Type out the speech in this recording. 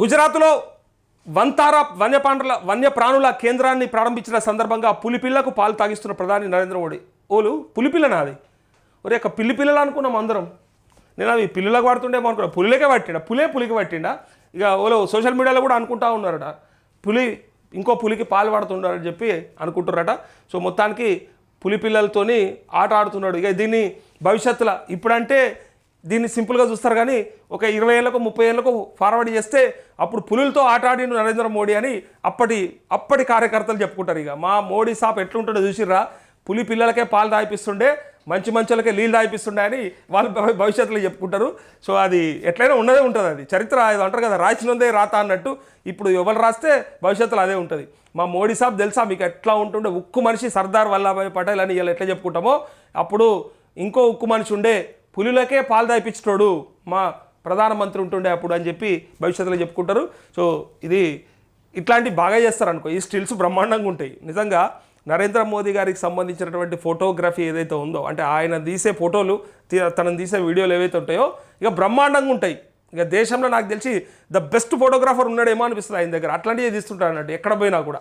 గుజరాత్లో వంతారా వన్యప్రాణుల వన్యప్రాణుల కేంద్రాన్ని ప్రారంభించిన సందర్భంగా పులిపిల్లకు పాలు తాగిస్తున్న ప్రధాని నరేంద్ర మోడీ. ఓలు పులిపిల్ల నాది ఒరే యొక్క పిల్లి పిల్లలు అనుకున్నాం అందరం. నేను అవి పిల్లలకు పడుతుండేమో అనుకున్నా. పులిలకే పట్టిండా? పులే పులికి పట్టిండా? ఇక ఓలో సోషల్ మీడియాలో కూడా అనుకుంటా ఉన్నారట. పులి ఇంకో పులికి పాలు పడుతున్నారని చెప్పి అనుకుంటున్నారట. సో మొత్తానికి పులి పిల్లలతోని ఆట ఆడుతున్నాడు. ఇక దీన్ని భవిష్యత్తులో ఇప్పుడంటే దీన్ని సింపుల్గా చూస్తారు కానీ ఒక ఇరవై ఏళ్ళకు ముప్పై ఏళ్ళకు ఫార్వర్డ్ చేస్తే అప్పుడు పులులతో ఆట ఆడిండు నరేంద్ర మోడీ అని అప్పటి అప్పటి కార్యకర్తలు చెప్పుకుంటారు ఇక. మా మోడీ సాప్ ఎట్లుంటుండో చూసిర్రా? పులి పిల్లలకే పాలు తాగిపిస్తుండే మంచి మంచులకే నీళ్ళు తాగిపిస్తుండే అని వాళ్ళు భవిష్యత్తులో చెప్పుకుంటారు. సో అది ఎట్లయినా ఉన్నదే ఉంటుంది అది. చరిత్ర అది అంటారు కదా రాసినందే రాత అన్నట్టు ఇప్పుడు ఎవరు రాస్తే భవిష్యత్తులో అదే ఉంటుంది. మా మోడీ సాబ్ తెలుసా మీకు ఎట్లా ఉంటుండే? ఉక్కు మనిషి సర్దార్ వల్లభాయ్ పటేల్ అని ఇలా ఎట్లా చెప్పుకుంటామో? అప్పుడు ఇంకో ఉక్కు మనిషి ఉండే పులులకే పాలు దాయిపించటోడు మా ప్రధానమంత్రి ఉంటుండే అప్పుడు అని చెప్పి భవిష్యత్తులో చెప్పుకుంటారు. సో ఇది ఇట్లాంటివి బాగా చేస్తారు అనుకో ఈ స్టిల్స్ బ్రహ్మాండంగా ఉంటాయి. నిజంగా నరేంద్ర మోదీ గారికి సంబంధించినటువంటి ఫోటోగ్రఫీ ఏదైతే ఉందో అంటే ఆయన తీసే ఫోటోలు తీ- తనను తీసే వీడియోలు ఏవైతే ఉంటాయో ఇక బ్రహ్మాండంగా ఉంటాయి. ఇక దేశంలో నాకు తెలిసి ద బెస్ట్ ఫోటోగ్రాఫర్ ఉన్నాడేమో అనిపిస్తుంది ఆయన దగ్గర. అట్లాంటివి తీస్తుంటాడు అన్నట్టు ఎక్కడ పోయినా కూడా.